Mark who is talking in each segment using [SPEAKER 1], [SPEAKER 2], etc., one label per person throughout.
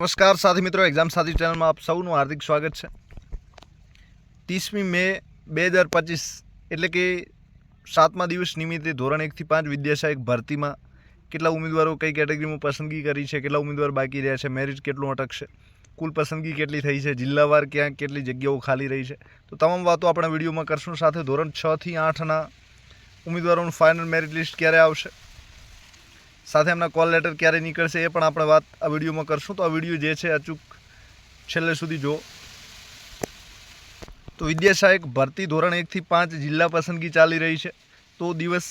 [SPEAKER 1] નમસ્કાર સાથી મિત્રો એક્ઝામ સાથી ચેનલમાં આપ સૌનું હાર્દિક સ્વાગત છે. ત્રીસમી મે બે હજાર પચીસ, એટલે કે સાતમા દિવસ નિમિત્તે ધોરણ એકથી પાંચ વિદ્યાસહાયક ભરતીમાં કેટલા ઉમેદવારો કઈ કેટેગરીમાં પસંદગી કરી છે, કેટલા ઉમેદવાર બાકી રહ્યા છે મેરિટ કેટલું અટકશે, કુલ પસંદગી કેટલી થઈ છે જિલ્લાવાર ક્યાં, કેટલી જગ્યાઓ ખાલી રહી છે. તો તમામ વાતો આપણે વિડીયોમાં કરશું સાથે ધોરણ છથી આઠના ઉમેદવારોનું ફાઇનલ મેરિટ લિસ્ટ ક્યારે આવશે? સાથે એમના કોલ લેટર ક્યારે નીકળશે એ પણ આપણે વાત આ વિડીયોમાં કરશું. તો આ વીડિયો જે છે અચૂક છેલ્લે સુધી જો તો વિદ્યાસહાયક ભરતી ધોરણ એકથી પાંચ જિલ્લા પસંદગી ચાલી રહી છે. તો દિવસ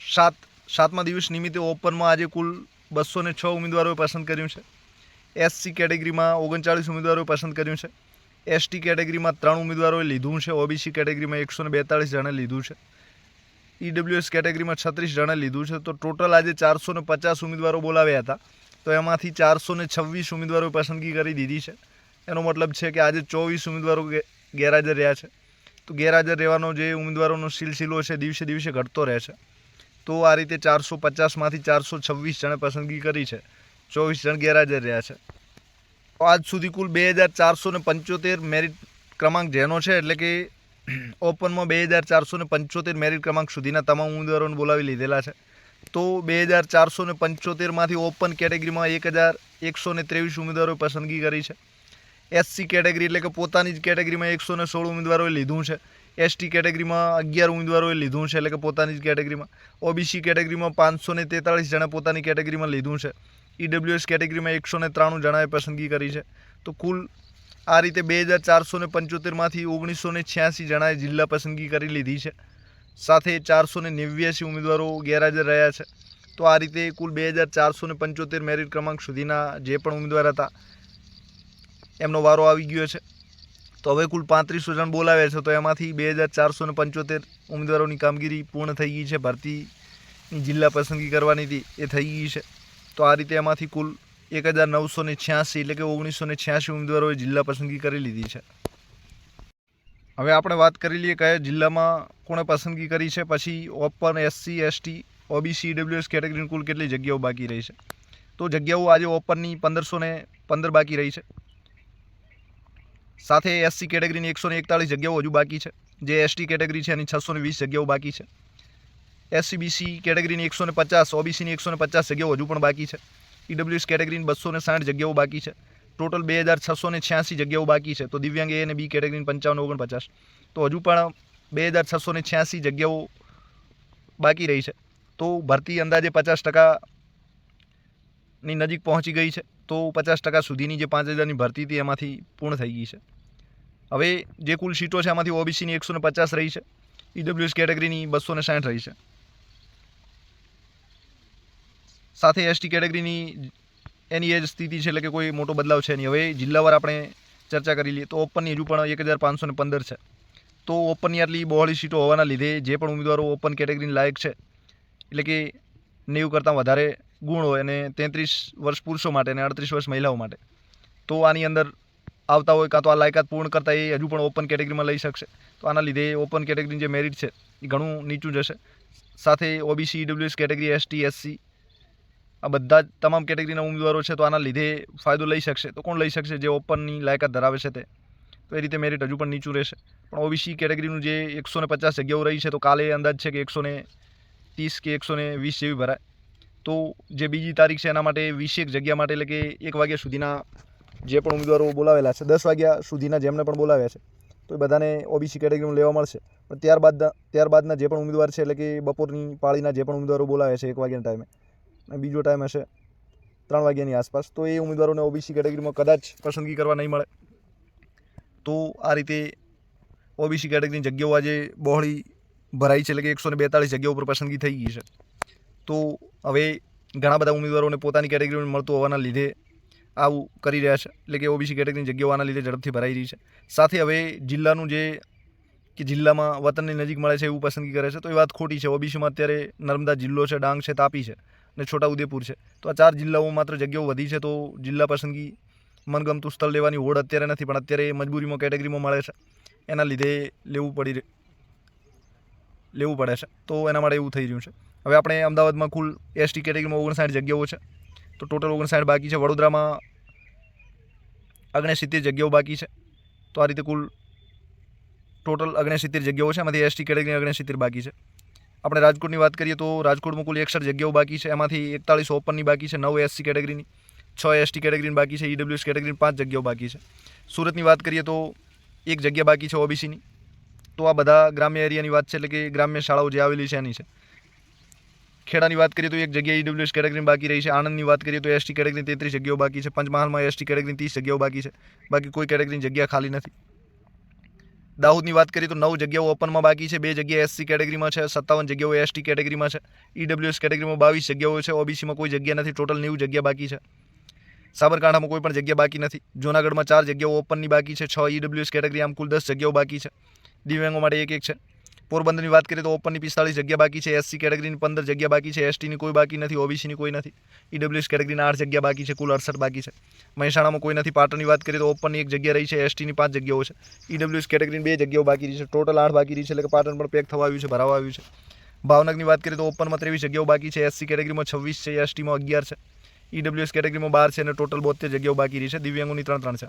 [SPEAKER 1] સાત, સાતમા દિવસ નિમિત્તે ઓપનમાં આજે કુલ બસો ને છ ઉમેદવારોએ પસંદ કર્યું છે. એસસી કેટેગરીમાં ઓગણચાળીસ ઉમેદવારોએ પસંદ કર્યું છે. એસટી કેટેગરીમાં ત્રણ ઉમેદવારોએ લીધું છે. ઓબીસી કેટેગરીમાં એકસો ને બેતાળીસ જણે લીધું છે. ઈડબ્લ્યુએસ કેટેગરીમાં છત્રીસ જણે લીધું છે. તો ટોટલ આજે ચારસો પચાસ ઉમેદવારો બોલાવ્યા હતા. તો એમાંથી ચારસો ને છવ્વીસ ઉમેદવારોએ પસંદગી કરી દીધી છે. એનો મતલબ છે કે આજે ચોવીસ ઉમેદવારો ગેરહાજર રહ્યા છે. તો ગેરહાજર રહેવાનો જે ઉમેદવારોનો સિલસિલો છે, દિવસે દિવસે ઘટતો રહે છે. તો આ રીતે ચારસો પચાસમાંથી ચારસો છવ્વીસ જણે પસંદગી કરી છે. ચોવીસ જણ ગેરહાજર રહ્યા છે. આજ સુધી કુલ બે હજાર ચારસો પંચોતેર મેરિટ ક્રમાંક જેનો છે, એટલે કે ઓપનમાં બે હજાર ચારસો ને પંચોતેર મેરિટ ક્રમાંક સુધીના તમામ ઉમેદવારોને બોલાવી લીધેલા છે. તો બે હજાર ચારસો ને પંચોતેરમાંથી ઓપન કેટેગરીમાં એક હજાર એકસો ને ત્રેવીસ ઉમેદવારોએ પસંદગી કરી છે. એસસી કેટેગરી એટલે કે પોતાની જ કેટેગરીમાં એકસો ને સોળ ઉમેદવારોએ લીધું છે. એસટી કેટેગરીમાં અગિયાર ઉમેદવારોએ લીધું છે એટલે કે પોતાની જ કેટેગરીમાં. ઓબીસી કેટેગરીમાં પાંચસો ને તેતાળીસ જણા પોતાની કેટેગરીમાં લીધું છે. ઈડબ્લ્યુએસ કેટેગરીમાં એકસો ને ત્રાણું જણાએ પસંદગી કરી છે. તો કુલ આ રીતે બે હજાર ચારસો ને પંચોતેરમાંથી ઓગણીસો ને છ્યાસી જણાએ જિલ્લા પસંદગી કરી લીધી છે. સાથે ચારસો ને નેવ્યાસી ઉમેદવારો ગેરહાજર રહ્યા છે. તો આ રીતે કુલ બે હજાર ચારસો ને પંચોતેર મેરિટ ક્રમાંક સુધીના જે પણ ઉમેદવાર હતા, એમનો વારો આવી ગયો છે. તો હવે કુલ પાંત્રીસો જણ બોલાવ્યા છે, તો એમાંથી બે હજાર ચારસો ને પંચોતેર ઉમેદવારોની કામગીરી પૂર્ણ થઈ ગઈ છે. ભરતીની જિલ્લા પસંદગી કરવાની હતી એ થઈ ગઈ છે. તો આ રીતે એમાંથી કુલ એક હજાર નવસો ને છ્યાસી એટલે કે ઓગણીસો ને છ્યાસી ઉમેદવારોએ જિલ્લા પસંદગી કરી લીધી છે. હવે આપણે વાત કરી લઈએ કયા જિલ્લામાં કોણે પસંદગી કરી છે, પછી open SC, ST, OBC EWS કેટેગરીની કુલ કેટલી જગ્યાઓ બાકી રહી છે? તો જગ્યાઓ આજે ઓપનની પંદરસો ને પંદર બાકી રહી છે. સાથે એસસી કેટેગરીની એકસો ને એકતાળીસ જગ્યાઓ હજુ બાકી છે, જે એસટી કેટેગરી છે એની છસો ને વીસ જગ્યાઓ બાકી છે. એસસીબીસી કેટેગરીની એકસો ને પચાસ, ઓબીસીની એકસો ને પચાસ જગ્યાઓ હજુ પણ બાકી છે. ઈડબ્લ્યુએસ કેટેગરીની બસો ને સાઠ જગ્યાઓ બાકી છે. ટોટલ બે હજાર છસો ને છ્યાસી જગ્યાઓ બાકી છે. તો દિવ્યાંગ એ અને બી કેટેગરીની પંચાવન, ઓગણપચાસ. તો હજુ પણ બે હજાર છસો ને છ્યાસી જગ્યાઓ બાકી રહી છે. તો ભરતી અંદાજે પચાસ ટકાની નજીક પહોંચી ગઈ છે. તો પચાસ ટકા સુધીની જે પાંચ હજારની ભરતી હતી એમાંથી પૂર્ણ થઈ ગઈ છે. હવે જે કુલ સીટો છે એમાંથી ઓબીસીની એકસો ને પચાસ રહી છે. ઈડબ્લ્યુએસ કેટેગરીની બસો ને સાઠ રહી છે. સાથે એસટી કેટેગરીની એની એ જ સ્થિતિ છે એટલે કે કોઈ મોટો બદલાવ છે નહીં. હવે જિલ્લાવાર આપણે ચર્ચા કરી લઈએ તો ઓપનની હજુ પણ એક હજાર પાંચસો ને પંદર છે. તો ઓપનની આટલી બહોળી સીટો હોવાના લીધે જે પણ ઉમેદવારો ઓપન કેટેગરીની લાયક છે, એટલે કે નેવું કરતાં વધારે ગુણ હોય અને તેત્રીસ વર્ષ પુરુષો માટે અને અડત્રીસ વર્ષ મહિલાઓ માટે, તો આની અંદર આવતા હોય કાં તો આ લાયકાત પૂર્ણ કરતાં એ હજુ પણ ઓપન કેટેગરીમાં લઈ શકશે. તો આના લીધે ઓપન કેટેગરીની જે મેરિટ છે એ ઘણું નીચું જશે. સાથે OBC EWS category ST SC આ બધા જ તમામ કેટેગરીના ઉમેદવારો છે, તો આના લીધે ફાયદો લઈ શકશે. તો કોણ લઈ શકશે? જે ઓપનની લાયકાત ધરાવે છે તે. તો એ રીતે મેરિટ હજુ પણ નીચું રહેશે. પણ ઓબીસી કેટેગરીનું જે એકસો ને પચાસ જગ્યાઓ રહી છે, તો કાલે અંદાજ છે કે એકસો ને ત્રીસ કે એકસો ને વીસ જેવી ભરાય. તો જે બીજી તારીખ છે, એના માટે વીસેક જગ્યા માટે, એટલે કે એક વાગ્યા સુધીના જે પણ ઉમેદવારો બોલાવેલા છે, દસ વાગ્યા સુધીના જેમને પણ બોલાવ્યા છે, તો એ બધાને ઓબીસી કેટેગરીમાં લેવા મળશે. પણ ત્યારબાદ, ત્યારબાદના જે પણ ઉમેદવાર છે, એટલે કે બપોરની પાળીના જે પણ ઉમેદવારો બોલાવ્યા છે, એક વાગ્યાના ટાઈમે બીજો ટાઈમ હશે ત્રણ વાગ્યાની આસપાસ. તો એ ઉમેદવારોને ઓબીસી કેટેગરીમાં કદાચ પસંદગી કરવા નહીં મળે. તો આ રીતે ઓબીસી કેટેગરીની જગ્યાઓ આજે બહોળી ભરાઈ છે. એટલે કે એકસો ને બેતાળીસ જગ્યાઓ ઉપર પસંદગી થઈ ગઈ છે. તો હવે ઘણા બધા ઉમેદવારોને પોતાની કેટેગરીમાં મળતું હોવાના લીધે આવું કરી રહ્યા છે. એટલે કે ઓબીસી કેટેગરીની જગ્યાઓ આના લીધે ઝડપથી ભરાઈ રહી છે. સાથે હવે જિલ્લાનું જે કે જિલ્લામાં વતનની નજીક મળે છે એવું પસંદગી કરે છે. તો એ વાત ખોટી છે. ઓબીસીમાં અત્યારે નર્મદા જિલ્લો છે, ડાંગ છે, તાપી છે. અને છોટાઉદેપુર છે. તો આ ચાર જિલ્લાઓમાં માત્ર જગ્યાઓ વધી છે તો જિલ્લા પસંદગી મનગમતું સ્થળ લેવાની હોડ અત્યારે નથી, પણ અત્યારે મજબૂરીમાં કેટેગરીમાં મળે છે. એના લીધે લેવું પડી લેવું પડે છે. તો એના માટે એવું થઈ રહ્યું છે. હવે આપણે અમદાવાદમાં કુલ એસટી કેટેગરીમાં ઓગણસાઠ જગ્યાઓ છે. તો ટોટલ ઓગણસાઠ બાકી છે. વડોદરામાં અગણસિત્તેર જગ્યાઓ બાકી છે. તો આ રીતે કુલ ટોટલ ઓગણસિત્તેર જગ્યાઓ છે. એમાંથી એસટી કેટેગરી ઓગણસિત્તેર બાકી છે. આપણે રાજકોટની વાત કરીએ તો રાજકોટમાં કુલ એકસઠ જગ્યાઓ બાકી છે. એમાંથી એકતાળીસ ઓપનની બાકી છે, નવ એસસી કેટેગરીની, છ એસટી કેટેગરીની બાકી છે, ઈડબ્લ્યુએસ કેટેગરીની પાંચ જગ્યાઓ બાકી છે. સુરતની વાત કરીએ તો એક જગ્યા બાકી છે ઓબીસીની. તો આ બધા ગ્રામ્ય એરિયાની વાત છે એટલે કે ગ્રામ્ય શાળાઓ જે આવેલી છે એની છે. ખેડાની વાત કરીએ તો એક જગ્યાએ ઈડબ્લ્યુએસ કેટેગરીની બાકી રહી છે. આણંદની વાત કરીએ તો એસટી કેટેગરી તેત્રીસ જગ્યાઓ બાકી છે. પંચમહાલમાં એસટી કેટેગરી ત્રીસ જગ્યાઓ બાકી છે. બાકી કોઈ કેટેગરીની જગ્યા ખાલી નથી. દાહોદની વાત કરીએ તો નવ જગ્યાઓ ઓપનમાં બાકી છે. બે જગ્યા એસસી કેટેગરીમાં છે, સત્તાવન જગ્યાઓ એસટી કેટેગરીમાં છે. ઈડબ્લ્યુએસ કેટેગરીમાં બાવીસ જગ્યાઓ છે. ઓબીસીમાં કોઈ જગ્યા નથી. ટોટલ નેવું જગ્યા બાકી છે. સાબરકાંઠામાં કોઈ પણ જગ્યા બાકી નથી. જૂનાગઢમાં ચાર જગ્યાઓ ઓપનની બાકી છે. છ ઈડબ્લ્યુએસ કેટેગરી, આમ કુલ દસ જગ્યાઓ બાકી છે. દિવ્યાંગો માટે એક એક છે. પોરબંદરની વાત કરીએ તો ઓપનની પિસ્તાળીસ જગ્યા બાકી છે. એસસી કેટેગરીની પંદર જગ્યા બાકી છે. એસટીની કોઈ બાકી નથી. ઓબીસીની કોઈ નથી. ઈડબ્લ્યુએસ કેટેગરીની આઠ જગ્યા બાકી છે. કુલ અડસઠ બાકી છે. મહેસાણામાં કોઈ નથી. પાટણની વાત કરીએ તો ઓપનની એક જગ્યા રહી છે. એસટીની પાંચ જગ્યાઓ છે. ઈડબ્લ્યુએસ કેટેગરીની બે જગ્યાઓ બાકી રહી છે. ટોટલ આઠ બાકી રહી છે. એટલે કે પાટણ પણ પેક થવા આવ્યું છે. ભરાવા આવ્યું છે. ભાવનગરની વાત કરીએ તો ઓપનમાં ત્રેવીસ જગ્યાઓ બાકી છે. એસસી કેટેગરીમાં છવ્વીસ છે. એસટીમાં અગિયાર છે. ઈડબ્લ્યુએસ કેટેગરીમાં બાર છે અને ટોટલ બોતેર જગ્યાઓ બાકી રહી છે. દિવ્યાંગોની ત્રણ ત્રણ છે.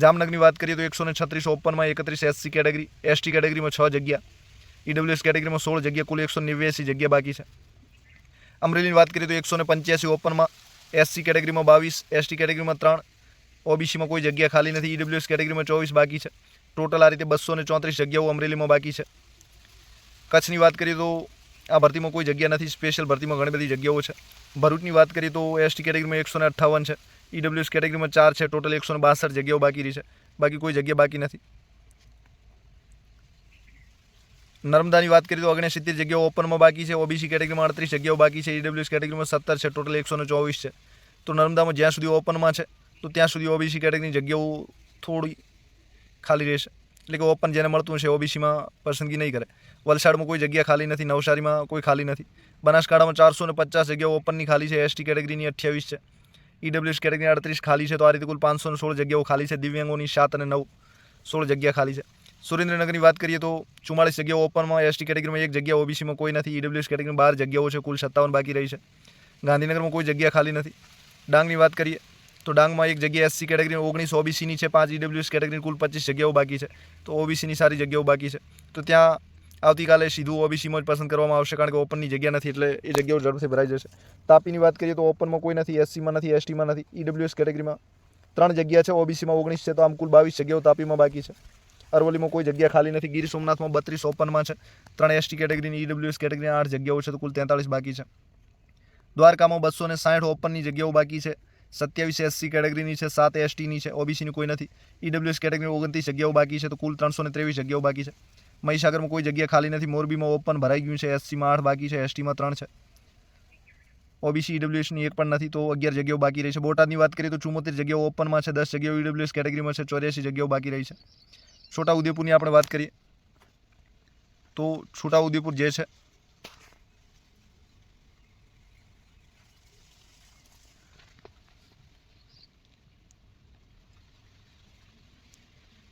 [SPEAKER 1] જામનગરની વાત કરીએ તો એકસો ને છત્રીસ ઓપનમાં એકત્રીસ એસસી કેટેગરી એસટી કેટેગરીમાં છ જગ્યા. ઈડબ્લ્યુએસ કેટેગરીમાં સોળ જગ્યા, કુલ એકસો નેવ્યાસી જગ્યા બાકી છે. અમરેલીની વાત કરીએ તો એકસો ને પંચ્યાસી ઓપનમાં એસસી કેટેગરીમાં બાવીસ એસટી કેટેગરીમાં ત્રણ, ઓબીસીમાં કોઈ જગ્યા ખાલી નથી ઈડબ્લ્યુએસ કેટેગરીમાં ચોવીસ બાકી છે. ટોટલ આ રીતે બસો ને ચોત્રીસ જગ્યાઓ અમરેલીમાં બાકી છે. કચ્છની વાત કરીએ તો આ ભરતીમાં કોઈ જગ્યા નથી સ્પેશિયલ ભરતીમાં ઘણી બધી જગ્યાઓ છે. ભરૂચની વાત કરીએ તો એસટી કેટેગરીમાં એકસો ને અઠ્ઠાવન છે. ઈડબ્લ્યુએસ કેટેગરીમાં ચાર છે ટોટલ એકસો ને બાસઠ જગ્યાઓ બાકી રહી છે. બાકી કોઈ જગ્યા બાકી નથી. નર્મદાની વાત કરીએ તો ઓગણસિત્તેર જગ્યાઓ ઓપનમાં બાકી છે. ઓબીસી કેટેગરીમાં અડત્રીસ જગ્યાઓ બાકી છે. ઈડબ્લ્યુએસ કેટેગરીમાં સત્તર છે. ટોટલ એકસો ચોવીસ છે. તો નર્મદામાં જ્યાં સુધી ઓપનમાં છે, તો ત્યાં સુધી ઓબીસી કેટેગરીની જગ્યાઓ થોડી ખાલી રહેશે. એટલે કે ઓપન જેને મળતું છે ઓબીસીમાં પસંદગી નહીં કરે. વલસાડમાં કોઈ જગ્યા ખાલી નથી, નવસારીમાં કોઈ ખાલી નથી. બનાસકાંઠામાં ચારસો ને પચાસ જગ્યાઓ ઓપનની ખાલી છે. એસટી કેટેગરીની અઠ્યાવીસ છે. ઈડબ્લ્યુએસ કેટેગરીની અડત્રીસ ખાલી છે. તો આ રીતે કુલ પાંચસો સોળ જગ્યાઓ ખાલી છે. દિવ્યાંગોની સાત અને નવ સોળ જગ્યા ખાલી છે. સુરેન્દ્રનગરની વાત કરીએ તો ચુમ્માળીસ જગ્યાઓ ઓપનમાં, એસટી કેટેગરીમાં એક જગ્યા, ઓબીસીમાં કોઈ નથી, ઈડબ્લ્યુએસ કેટેગરીમાં બાર જગ્યાઓ છે, કુલ સત્તાવન બાકી રહી છે. ગાંધીનગરમાં કોઈ જગ્યા ખાલી નથી. ડાંગની વાત કરીએ તો ડાંગમાં એક જગ્યા એસસી કેટેગરી, ઓગણીસ, ઓબીસીની છે, પાંચ, ઈડબ્લ્યુએસ કેટેગરી કુલ પચીસ જગ્યાઓ બાકી છે. તો ઓબીસીની સારી જગ્યાઓ બાકી છે. તો ત્યાં આવતીકાલે સીધું ઓબીસીમાં જ પસંદ કરવામાં આવશે, કારણ કે ઓપનની જગ્યા નથી, એટલે એ જગ્યાઓ ઝડપથી ભરાઈ જશે. તાપીની વાત કરીએ તો ઓપનમાં કોઈ નથી, એસસીમાં નથી, એસટીમાં નથી, ઈડબ્લ્યુએસ કેટેગરીમાં ત્રણ જગ્યા છે, ઓબીસીમાં ઓગણીસ છે, તો આમ કુલ બાવીસ જગ્યાઓ તાપીમાં બાકી છે. અરવલ્લીમાં કોઈ જગ્યા ખાલી નથી. ગીર સોમનાથમાં બત્રીસ ઓપનમાં છે. ત્રણ એસટી કેટેગરીની ઈડબ્લ્યુએસ કેટેગરીની આઠ જગ્યાઓ છે તો કુલ તેતાળીસ બાકી છે. દ્વારકામાં બસો ને સાઠ ઓપનની જગ્યાઓ બાકી છે. સત્યાવીસ એસસી કેટેગરીની છે, સાત એસટીની છે, ઓબીસીની કોઈ નથી. ઈડબ્લ્યુએસ કેટેગરી ઓગણત્રીસ જગ્યાઓ બાકી છે તો કુલ ત્રણસો ને ત્રેવીસ જગ્યાઓ બાકી છે. મહીસાગરમાં કોઈ જગ્યા ખાલી નથી. મોરબીમાં ઓપન ભરાઈ ગયું છે. એસસીમાં આઠ બાકી છે, એસટીમાં ત્રણ છે. ઓબીસી ઈડબ્લ્યુએસની એક પણ નથી તો અગિયાર જગ્યાઓ બાકી રહી છે. બોટાદની વાત કરીએ તો ચુમ્મોતેર જગ્યાઓ ઓપનમાં છે, દસ જગ્યાઓ ઈડબ્લ્યુએસ કેટેગરીમાં છે, ચોર્યાસી જગ્યાઓ બાકી રહી છે. છોટાઉદેપુરની આપણે વાત કરીએ, તો છોટાઉદેપુર જે છે,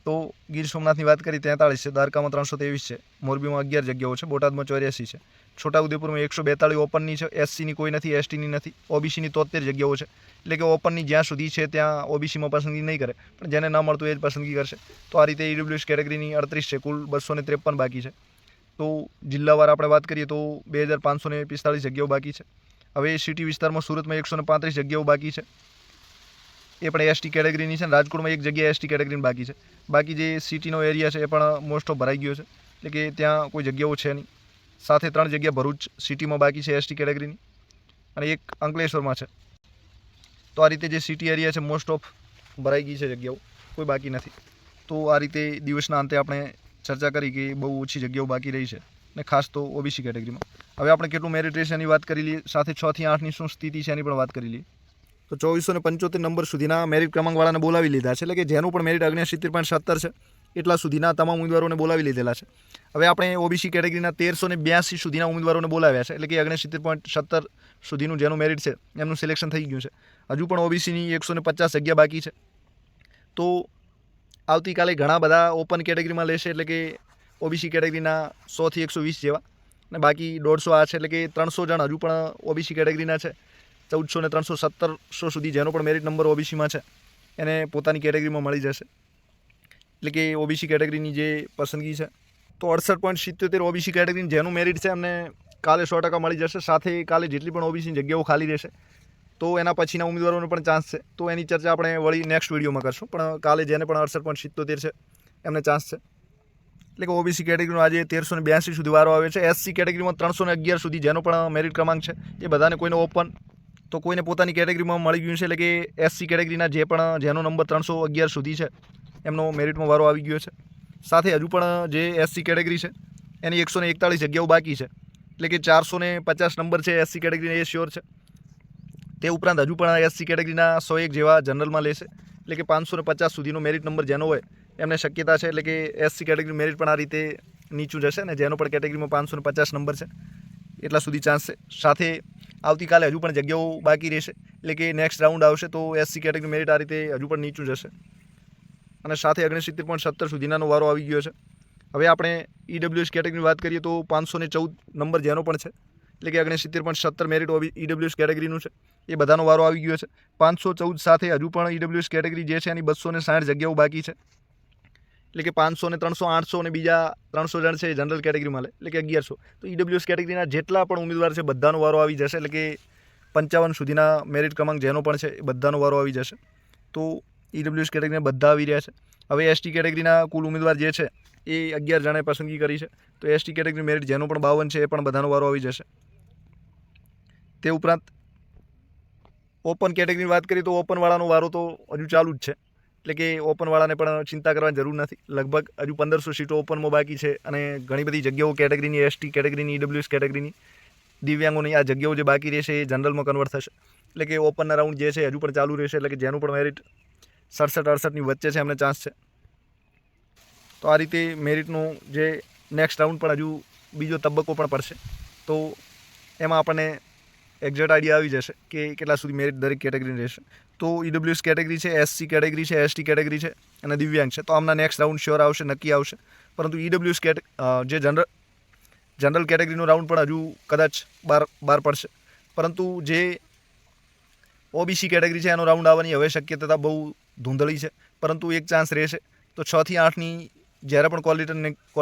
[SPEAKER 1] તો ગીર સોમનાથની વાત કરી, તેતાળીસ છે, દ્વારકામાં ત્રણસો ત્રેવીસ છે, મોરબીમાં અગિયાર જગ્યાઓ છે, બોટાદમાં ચોર્યાસી છે. છોટાઉદેપુરમાં એકસો બેતાળીસ ઓપનની છે. એસસીની કોઈ નથી, એસટીની નથી. ઓબીસીની તોતેર જગ્યાઓ છે. એટલે કે ઓપનની જ્યાં સુધી છે, ત્યાં ઓબીસીમાં પસંદગી નહીં કરે. પણ જેને ન મળતું એ જ પસંદગી કરશે. તો આ રીતે ઈડબ્લ્યુએસ કેટેગરીની અડત્રીસ છે. કુલ બસો ત્રેપન બાકી છે. તો જિલ્લાવાર આપણે વાત કરીએ તો બે હજાર પાંચસો ને પિસ્તાળીસ જગ્યાઓ બાકી છે. હવે સિટી વિસ્તારમાં સુરતમાં એકસો ને પાંત્રીસ જગ્યાઓ બાકી છે. એ પણ એસટી કેટેગરીની છે રાજકોટમાં એક જગ્યાએ એસટી કેટેગરીની બાકી છે. બાકી જે સિટીનો એરિયા છે, એ પણ મોસ્ટ ઓફ ભરાઈ ગયો છે. એટલે કે ત્યાં કોઈ જગ્યાઓ છે નહીં. સાથે ત્રણ જગ્યા ભરૂચ સિટીમાં બાકી છે એસટી કેટેગરીની. અને એક અંકલેશ્વરમાં છે. તો આ રીતે જે સિટી એરિયા છે મોસ્ટ ઓફ ભરાઈ ગઈ છે જગ્યાઓ. કોઈ બાકી નથી. તો આ રીતે દિવસના અંતે આપણે ચર્ચા કરી કે બહુ ઓછી જગ્યાઓ બાકી રહી છે. ને ખાસ તો ઓબીસી કેટેગરીમાં. હવે આપણે કેટલું મેરિટ રહેશે એની વાત કરી લઈએ. સાથે છ થી આઠની શું સ્થિતિ છે એની પણ વાત કરી લઈએ. તો ચોવીસો ને પંચોતેર નંબર સુધીના મેરિટ ક્રમાંકવાળાને બોલાવી લીધા છે. એટલે કે જેનું પણ મેરિટ અગ્નિસિત્તેર પોઈન્ટ સત્તર છે. એટલા સુધીના તમામ ઉમેદવારોને બોલાવી લીધેલા છે. હવે આપણે ઓબીસી કેટેગરીના તેરસો ને બ્યાસી સુધીના ઉમેદવારોને બોલાવ્યા છે. એટલે કે અગ્નિસિત્તેર પોઈન્ટ સત્તર સુધીનું જેનું મેરિટ છે, એમનું સિલેક્શન થઈ ગયું છે. હજુ પણ ઓબીસીની એકસો ને પચાસ જગ્યા બાકી છે. તો આવતીકાલે ઘણા બધા ઓપન કેટેગરીમાં લેશે એટલે કે ઓબીસી કેટેગરીના સોથી એકસો વીસ જેવા. અને બાકી દોઢસો આ છે એટલે કે ત્રણસો જણ હજુ પણ ઓબીસી કેટેગરીના છે. ચૌદસો ને ત્રણસો સત્તરસો સુધી જેનો પણ મેરિટ નંબર ઓબીસીમાં છે, એને પોતાની કેટેગરીમાં મળી જશે. એટલે કે ઓબીસી કેટેગરીની જે પસંદગી છે. તો અડસઠ પોઈન્ટ સિત્યોતેર ઓબીસી કેટેગરીની જેનું મેરિટ છે એમને કાલે સો ટકા મળી જશે. સાથે કાલે જેટલી પણ ઓબીસીની જગ્યાઓ ખાલી રહેશે. તો એના પછીના ઉમેદવારોનો પણ ચાન્સ છે. તો એની ચર્ચા આપણે વળી નેક્સ્ટ વિડીયોમાં કરશું. પણ કાલે જેને પણ અડસઠ પોઈન્ટ સિત્તોતેર છે, એમને ચાન્સ છે. એટલે કે ઓબીસી કેટેગરીનો આજે તેરસો ને બ્યાસી સુધી વારો આવે છે. એસસી કેટેગરીમાં ત્રણસો ને અગિયાર સુધી જેનો પણ મેરિટ ક્રમાંક છે, એ બધાને કોઈને ઓપન તો કોઈને પોતાની કેટેગરીમાં મળી ગયું છે. એટલે કે એસસી કેટેગરીના જે પણ, જેનો નંબર ત્રણસો અગિયાર સુધી છે એમનો મેરિટમાં વારો આવી ગયો છે. સાથે હજુ પણ જે એસસી કેટેગરી છે, એની એકસો ને એકતાળીસ જગ્યાઓ બાકી છે. એટલે કે ચારસો ને પચાસ નંબર છે એસસી કેટેગરી એ શ્યોર છે. તે ઉપરાંત હજુ પણ એસસી કેટેગરીના સો એક જેવા જનરલમાં લેશે એટલે કે પાંચસો ને પચાસ સુધીનો મેરિટ નંબર જેનો હોય, એમને શક્યતા છે. એટલે કે એસસી કેટેગરી મેરિટ પણ આ રીતે નીચું જશે ને, જેનો પણ કેટેગરીમાં પાંચસો ને પચાસ નંબર છે, એટલા સુધી ચાન્સ છે. સાથે આવતીકાલે હજુ પણ જગ્યાઓ બાકી રહેશે. એટલે કે નેક્સ્ટ રાઉન્ડ આવશે તો એસસી કેટેગરી મેરિટ આ રીતે હજુ પણ નીચું જશે. અને સાથે ઓગણસિત્તેર પોઈન્ટ સત્તર સુધીનાનો વારો આવી ગયો છે. હવે આપણે ઈડબ્લ્યુએસ કેટેગરીની વાત કરીએ તો પાંચસો ને ચૌદ નંબર જેનો પણ છે. એટલે કે ઓગણસિત્તેર પોઈન્ટ સત્તર મેરિટ ઈડબ્લ્યુએસ કેટેગરીનું છે. એ બધાનો વારો આવી ગયો છે. પાંચસો ચૌદ સાથે હજુ પણ ઈડબ્લ્યુએસ કેટેગરી જે છે એની બસો ને સાઠ જગ્યાઓ બાકી છે. એટલે કે પાંચસો ને ત્રણસો, આઠસો અને બીજા ત્રણસો જણ છે જનરલ કેટેગરીમાં લે. એટલે કે અગિયારસો. તો ઈડબ્લ્યુએસ કેટેગરીના જેટલા પણ ઉમેદવાર છે બધાનો વારો આવી જશે. એટલે કે પંચાવન સુધીના મેરિટ ક્રમાંક જેનો પણ છે એ બધાનો વારો આવી જશે. તો ઈડબ્લ્યુએસ કેટેગરીના બધા આવી રહ્યા છે. હવે એસટી કેટેગરીના કુલ ઉમેદવાર જે છે, એ અગિયાર જણાએ પસંદગી કરી છે. તો એસટી કેટેગરી મેરિટ જેનો પણ બાવન છે, એ પણ બધાનો વારો આવી જશે. તે ઉપરાંત ઓપન કેટેગરીની વાત કરીએ તો ઓપનવાળાનો વારો તો હજુ ચાલુ જ છે. એટલે કે ઓપનવાળાને પણ ચિંતા કરવાની જરૂર નથી. લગભગ હજુ પંદરસો સીટો ઓપનમાં બાકી છે અને ઘણી બધી જગ્યાઓ કેટેગરીની એસટી કેટેગરીની ઈડબ્લ્યુએસ કેટેગરીની દિવ્યાંગોની આ જગ્યાઓ જે બાકી રહેશે, એ જનરલમાં કન્વર્ટ થશે. એટલે કે ઓપનના રાઉન્ડ જે છે હજુ પણ ચાલુ રહેશે. એટલે કે જેનું પણ મેરિટ સડસઠ, અડસઠની વચ્ચે છે, એમને ચાન્સ છે. તો આ રીતે મેરિટનું જે નેક્સ્ટ રાઉન્ડ પણ હજુ બીજો તબક્કો પણ પડશે. તો એમાં આપણને એક્ઝેક્ટ આઈડિયા આવી જશે કે કેટલા સુધી મેરિટ દરેક કેટેગરીની રહેશે. તો ઈડબ્લ્યુએસ કેટેગરી છે એસસી કેટેગરી છે એસટી કેટેગરી છે અને દિવ્યાંગ છે. તો આમના નેક્સ્ટ રાઉન્ડ શ્યોર આવશે, નક્કી આવશે. પરંતુ ઈડબ્લ્યુએસ કેટ જે જનરલ જનરલ કેટેગરીનો રાઉન્ડ પણ હજુ કદાચ બહાર બહાર પડશે. પરંતુ જે ઓબીસી કેટેગરી છે, એનો રાઉન્ડ આવવાની હવે શક્યતા બહુ ધૂંધળી છે. પરંતુ એક ચાન્સ રહેશે. તો છથી આઠની જ્યારે પણ કોલ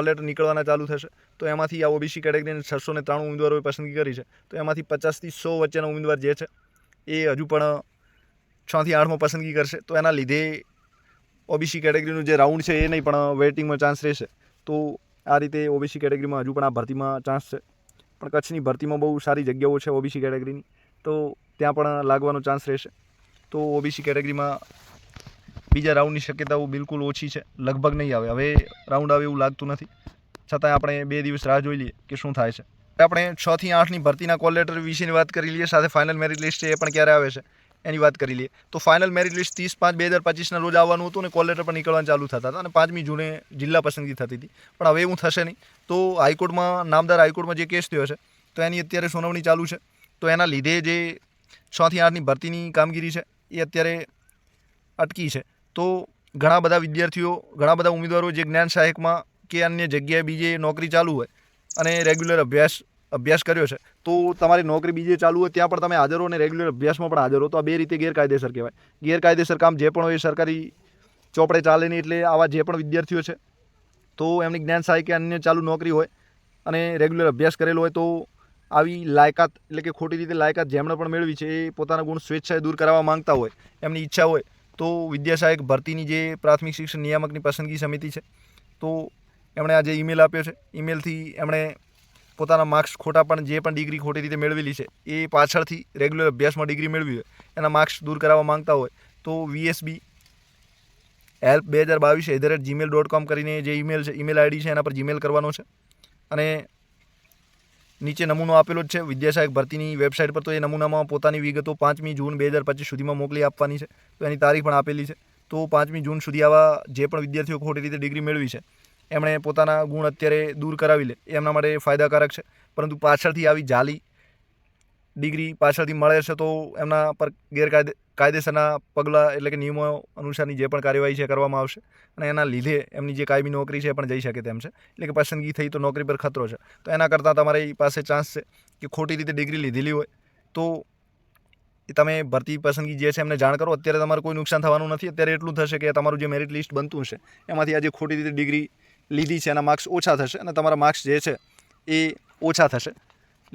[SPEAKER 1] લેટર નીકળવાના ચાલુ થશે, તો એમાંથી આ ઓબીસી કેટેગરીને છસો ને ત્રાણું ઉમેદવારોએ પસંદગી કરી છે. તો એમાંથી પચાસથી સો વચ્ચેના ઉમેદવાર જે છે, એ હજુ પણ છથી આઠમાં પસંદગી કરશે. તો એના લીધે ઓબીસી કેટેગરીનું જે રાઉન્ડ છે, એ નહીં, પણ વેઇટિંગમાં ચાન્સ રહેશે. તો આ રીતે ઓબીસી કેટેગરીમાં હજુ પણ આ ભરતીમાં ચાન્સ છે. પણ કચ્છની ભરતીમાં બહુ સારી જગ્યાઓ છે ઓબીસી કેટેગરીની તો ત્યાં પણ લાગવાનો ચાન્સ રહેશે. તો ઓબીસી કેટેગરીમાં બીજા રાઉન્ડની શક્યતાઓ બિલકુલ ઓછી છે. લગભગ નહીં આવે. હવે રાઉન્ડ આવે એવું લાગતું નથી. છતાંય આપણે બે દિવસ રાહ જોઈ લઈએ કે શું થાય છે. આપણે છ થી આઠની ભરતીના કોલ લેટર વિશેની વાત કરી લઈએ. સાથે ફાઇનલ મેરિટ લિસ્ટ એ પણ ક્યારે આવે છે એની વાત કરી લઈએ. તો ફાઇનલ મેરિટ લિસ્ટ ત્રીસ પાંચ બે હજાર પચીસના રોજ આવવાનું હતું અને કોલ લેટર પણ નીકળવાનું ચાલુ થતા હતા અને પાંચમી જૂને જિલ્લા પસંદગી થતી હતી. પણ હવે એવું થશે નહીં. તો હાઈકોર્ટમાં નામદાર હાઈકોર્ટમાં જે કેસ થયો છે, તો એની અત્યારે સુનાવણી ચાલુ છે. તો એના લીધે જે છ થી આઠની ભરતીની કામગીરી છે એ અત્યારે અટકી છે. તો ઘણા બધા વિદ્યાર્થીઓ, ઘણા બધા ઉમેદવારો જે જ્ઞાન સહાયકમાં કે અન્ય જગ્યાએ બીજે નોકરી ચાલુ હોય અને રેગ્યુલર અભ્યાસ અભ્યાસ કર્યો છે, તો તમારી નોકરી બીજે ચાલુ હોય ત્યાં પણ તમે હાજર હો અને રેગ્યુલર અભ્યાસમાં પણ હાજર હો તો આ બે રીતે ગેરકાયદેસર કહેવાય. ગેરકાયદેસર કામ જે પણ હોય સરકારી ચોપડે ચાલે નહીં એટલે આવા જે પણ વિદ્યાર્થીઓ છે, તો એમની જ્ઞાન સહાય કે અન્ય ચાલુ નોકરી હોય અને રેગ્યુલર અભ્યાસ કરેલો હોય તો આવી લાયકાત, એટલે કે ખોટી રીતે લાયકાત જેમણે પણ મેળવી છે એ પોતાના ગુણ સ્વેચ્છાએ દૂર કરાવવા માંગતા હોય, એમની ઈચ્છા હોય તો વિદ્યા સહાયક ભરતીની જે પ્રાથમિક શિક્ષણ નિયામકની પસંદગી સમિતિ છે, તો એમણે આજે ઈમેલ આપ્યો છે. ઈમેલથી એમણે પોતાના માર્ક્સ ખોટા પણ જે પણ ડિગ્રી ખોટી રીતે મેળવેલી છે, એ પાછળથી રેગ્યુલર અભ્યાસમાં ડિગ્રી મેળવી હોય, એના માર્ક્સ દૂર કરાવવા માંગતા હોય, તો વીએસબી હેલ્પ બે હજાર બાવીસ at the rate gmail dot com કરીને જે ઈમેલ છે ઈમેલ આઈડી છે, એના પર જીમેલ કરવાનો છે. અને નીચે નમૂનો આપેલો જ છે. વિદ્યાસહાયક ભરતીની વેબસાઇટ પર તો એ નમૂનામાં પોતાની વિગતો પાંચમી જૂન બે હજાર પચીસ સુધીમાં મોકલી આપવાની છે. તો એની તારીખ પણ આપેલી છે. તો પાંચમી જૂન સુધી આવા જે પણ વિદ્યાર્થીઓ ખોટી રીતે ડિગ્રી મેળવી છે, એમણે પોતાના ગુણ અત્યારે દૂર કરાવી લે. એ એમના માટે ફાયદાકારક છે. પરંતુ પાછળથી આવી જાલી ડિગ્રી પાછળથી મળે છે તો એમના પર ગેરકાયદે, કાયદેસરના પગલાં એટલે કે નિયમો અનુસારની જે પણ કાર્યવાહી છે કરવામાં આવશે અને એના લીધે એમની જે કાયમી નોકરી છે એ પણ જઈ શકે તેમ છે. એટલે કે પસંદગી થઈ તો નોકરી પર ખતરો છે. તો એના કરતાં તમારી પાસે ચાન્સ છે કે ખોટી રીતે ડિગ્રી લીધેલી હોય તો એ તમે ભરતી પસંદગી જે છે એમને જાણ કરો. અત્યારે તમારે કોઈ નુકસાન થવાનું નથી. અત્યારે એટલું થશે કે તમારું જે મેરિટ લિસ્ટ બનતું છે એમાંથી આજે ખોટી રીતે ડિગ્રી લીધી છે એના માર્ક્સ ઓછા થશે અને તમારા માર્ક્સ જે છે એ ઓછા થશે.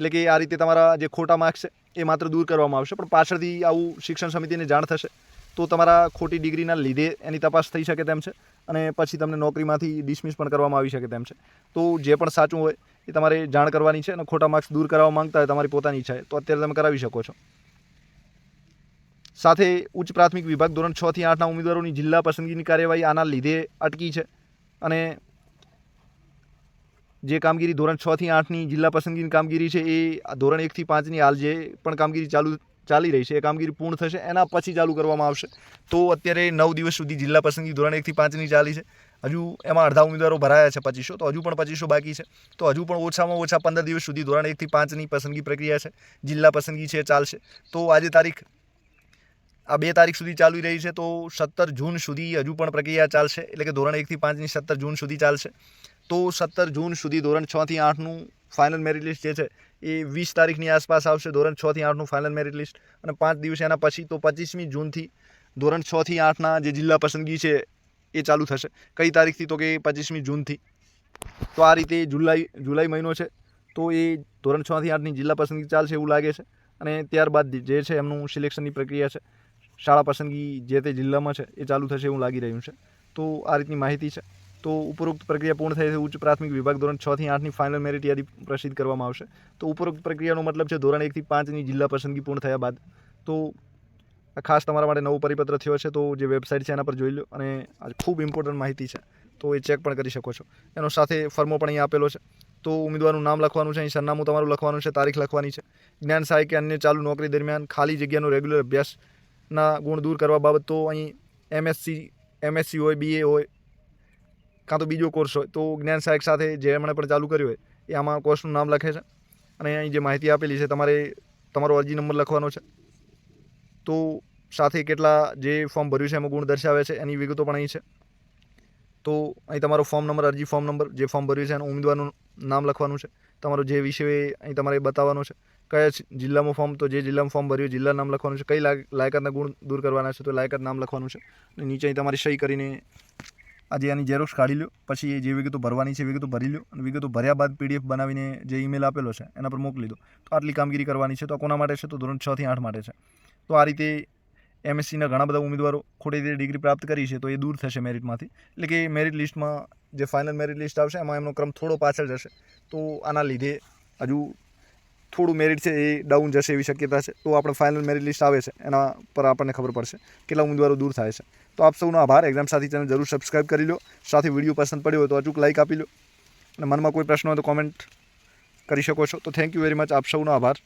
[SPEAKER 1] એટલે કે આ રીતે તમારા જે ખોટા માર્ક્સ છે, એ માત્ર દૂર કરવામાં આવશે. પણ પાછળથી આવું શિક્ષણ સમિતિને જાણ થશે, તો તમારા ખોટી ડિગ્રીના લીધે એની તપાસ થઈ શકે તેમ છે અને પછી તમને નોકરીમાંથી ડિસમિસ પણ કરવામાં આવી શકે તેમ છે. તો જે પણ સાચું હોય, એ તમારે જાણ કરવાની છે અને ખોટા માર્ક્સ દૂર કરાવવા માંગતા હોય તમારી પોતાની ઈચ્છા તો અત્યારે તમે કરાવી શકો છો. સાથે ઉચ્ચ પ્રાથમિક વિભાગ ધોરણ છથી આઠના ઉમેદવારોની જિલ્લા પસંદગીની કાર્યવાહી આના લીધે અટકી છે અને જે કામગીરી ધોરણ છ થી આઠની જિલ્લા પસંદગીની કામગીરી છે, એ ધોરણ એકથી પાંચની હાલ જે પણ કામગીરી ચાલુ ચાલી રહી છે, એ કામગીરી પૂર્ણ થશે, એના પછી ચાલુ કરવામાં આવશે. તો અત્યારે નવ દિવસ સુધી જિલ્લા પસંદગી ધોરણ એકથી પાંચની ચાલી છે. હજુ એમાં અડધા ઉમેદવારો ભરાયા છે પચીસો, તો હજુ પણ પચીસો બાકી છે. તો હજુ પણ ઓછામાં ઓછા પંદર દિવસ સુધી ધોરણ એકથી પાંચની પસંદગી પ્રક્રિયા છે, જિલ્લા પસંદગી છે ચાલશે. તો આજે તારીખ, આ બે તારીખ સુધી ચાલી રહી છે, તો સત્તર જૂન સુધી હજુ પણ પ્રક્રિયા ચાલશે, એટલે કે ધોરણ એકથી પાંચની સત્તર જૂન સુધી ચાલશે. તો સત્તર જૂન સુધી ધોરણ છ થી આઠનું ફાઇનલ મેરિટ લિસ્ટ જે છે, એ વીસ તારીખની આસપાસ આવશે ધોરણ છ થી આઠનું ફાઇનલ મેરિટ લિસ્ટ અને પાંચ દિવસ એના પછી તો પચીસમી જૂનથી ધોરણ છ થી આઠના જે જિલ્લા પસંદગી છે, એ ચાલુ થશે. કઈ તારીખથી તો કે પચીસમી જૂનથી તો આ રીતે જુલાઈ જુલાઈ મહિનો છે. તો એ ધોરણ છ થી આઠની જિલ્લા પસંદગી ચાલશે એવું લાગે છે. અને ત્યારબાદ જે છે, એમનું સિલેક્શનની પ્રક્રિયા છે. શાળા પસંદગી જે તે જિલ્લામાં છે, એ ચાલુ થશે એવું લાગી રહ્યું છે. તો આ રીતની માહિતી છે. તો ઉપરોક્ત પ્રક્રિયા પૂર્ણ થઈ ઉચ્ચ પ્રાથમિક વિભાગ ધોરણ છ થી આઠની ફાઇનલ મેરિટ યાદી પ્રસિદ્ધ કરવામાં આવશે. તો ઉપરોક્ત પ્રક્રિયાનો મતલબ છે ધોરણ એકથી પાંચની જિલ્લા પસંદગી પૂર્ણ થયા બાદ. તો આ ખાસ તમારા માટે નવો પરિપત્ર થયો છે, તો જે વેબસાઇટ છે એના પર જોઈ લો અને આ ખૂબ ઇમ્પોર્ટન્ટ માહિતી છે. તો એ ચેક પણ કરી શકો છો. એનો સાથે ફર્મો પણ અહીં આપેલો છે. તો ઉમેદવારનું નામ લખવાનું છે, અહીં સરનામું તમારું લખવાનું છે, તારીખ લખવાની છે. જ્ઞાન સહાય કે અન્ય ચાલુ નોકરી દરમિયાન ખાલી જગ્યાનો રેગ્યુલર અભ્યાસના ગુણ દૂર કરવા બાબત તો અહીં એમએસસી એમએસસી હોય બીએ હોય કાં તો બીજો કોર્સ હોય, તો જ્ઞાન સહાયક સાથે જે એમણે પણ ચાલુ કર્યું હોય, એ આમાં કોર્સનું નામ લખે છે. અને અહીં જે માહિતી આપેલી છે, તમારે, તમારો અરજી નંબર લખવાનો છે. તો સાથે કેટલા જે ફોર્મ ભર્યું છે, એમાં ગુણ દર્શાવે છે, એની વિગતો પણ અહીં છે. તો અહીં તમારો ફોર્મ નંબર અરજી ફોર્મ નંબર જે ફોર્મ ભર્યું છે, એનું ઉમેદવારનું નામ લખવાનું છે. તમારો જે વિષય અહીં તમારે બતાવવાનો છે, કયા જિલ્લામાં ફોર્મ તો જે જિલ્લામાં ફોર્મ ભર્યું જિલ્લા નામ લખવાનું છે, કઈ લાય- લાયકાતના ગુણ દૂર કરવાના છે, તો લાયકાત નામ લખવાનું છે. અને નીચે અહીં તમારી સહી કરીને આજે આની ઝેરોક્ષ કાઢી લો પછી એ જે વિગતો ભરવાની છે વિગતો ભરી લો અને વિગતો ભર્યા બાદ પીડીએફ બનાવીને જે ઈમેલ આપેલો છે એના પર મોકલી દો. તો આટલી કામગીરી કરવાની છે. તો કોના માટે છે? તો ધોરણ છ થી આઠ માટે છે. તો આ રીતે એમએસસીના ઘણા બધા ઉમેદવારો ખોટી રીતે ડિગ્રી પ્રાપ્ત કરી છે, તો એ દૂર થશે મેરિટમાંથી. એટલે કે મેરિટ લિસ્ટમાં જે ફાઇનલ મેરિટ લિસ્ટ આવશે, એમાં એમનો ક્રમ થોડો પાછળ જશે. તો આના લીધે હજુ થોડું મેરિટ છે એ ડાઉન જશે એવી શક્યતા છે. તો આપણે ફાઇનલ મેરિટ લિસ્ટ આવે છે, એના પર આપણને ખબર પડશે કેટલા ઉમેદવારો દૂર થાય છે. તો આપ સૌનો આભાર. એક્ઝામ સાથી ચેનલ જરૂર સબસ્ક્રાઇબ કરી લો. સાથે વીડિયો પસંદ પડ્યો હોય તો અચૂક લાઇક આપી લો. અને મનમાં કોઈ પ્રશ્ન હોય તો કોમેન્ટ કરી શકો છો. તો થેન્ક યુ વેરી મચ આપ સૌનો આભાર.